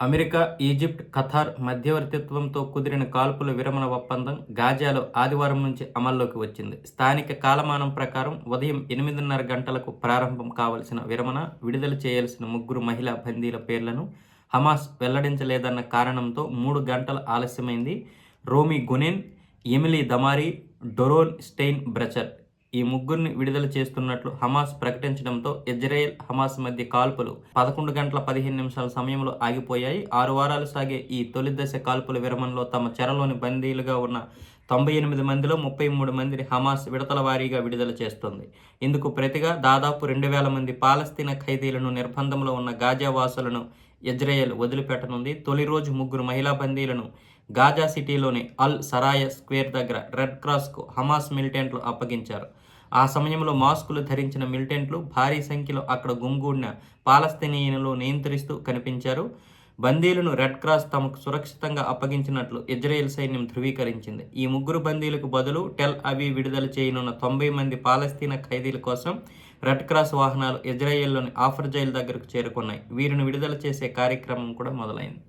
America Egypt Qatar మధ్యవర్తిత్వంతో కుదిరిన కాల్పుల విరమణ ఒప్పందం గాజాలో ఆదివారం నుంచి అమల్లోకి వచ్చింది. స్థానిక కాలమానం ప్రకారం ఉదయం ఎనిమిదిన్నర గంటలకు ప్రారంభం కావలసిన విరమణ విడుదల చేయాల్సిన ముగ్గురు మహిళా బందీల పేర్లను హమాస్ వెల్లడించలేదన్న కారణంతో మూడు గంటల ఆలస్యమైంది. రోమి గునెన్ ఎమిలీ దమారి డొరోన్ స్టెయిన్ బ్రచర్ ఈ ముగ్గురిని విడుదల చేస్తున్నట్లు హమాస్ ప్రకటించడంతో ఇజ్రాయెల్ హమాస్ మధ్య కాల్పులు పదకొండు గంటల పదిహేను నిమిషాల సమయంలో ఆగిపోయాయి. ఆరు వారాలు సాగే ఈ తొలి దశ కాల్పుల విరమణలో తమ చెరలోని బందీలుగా ఉన్న తొంభై ఎనిమిది మందిలో ముప్పై మూడు మందిని హమాస్ విడతల వారీగా విడుదల చేస్తుంది. ఇందుకు ప్రతిగా దాదాపు రెండు వేల మంది పాలస్తీనా ఖైదీలను నిర్బంధంలో ఉన్న గాజా వాసులను ఇజ్రాయెల్ వదిలిపెట్టనుంది. తొలి రోజు ముగ్గురు మహిళా బందీలను గాజా సిటీలోని అల్ సరాయ స్క్వేర్ దగ్గర రెడ్ క్రాస్కు హమాస్ మిలిటెంట్లు అప్పగించారు. ఆ సమయంలో మాస్కులు ధరించిన మిలిటెంట్లు భారీ సంఖ్యలో అక్కడ గుంగూడిన పాలస్తీనియన్లు నియంత్రిస్తూ కనిపించారు. బందీలను రెడ్ క్రాస్ తమకు సురక్షితంగా అప్పగించినట్లు ఇజ్రాయెల్ సైన్యం ధృవీకరించింది. ఈ ముగ్గురు బందీలకు బదులు టెల్ అవి విడుదల చేయనున్న తొంభై మంది పాలస్తీనా ఖైదీల కోసం రెడ్ క్రాస్ వాహనాలు ఇజ్రాయెల్లోని ఆఫర్ జైల్ దగ్గరకు చేరుకున్నాయి. వీరిని విడుదల చేసే కార్యక్రమం కూడా మొదలైంది.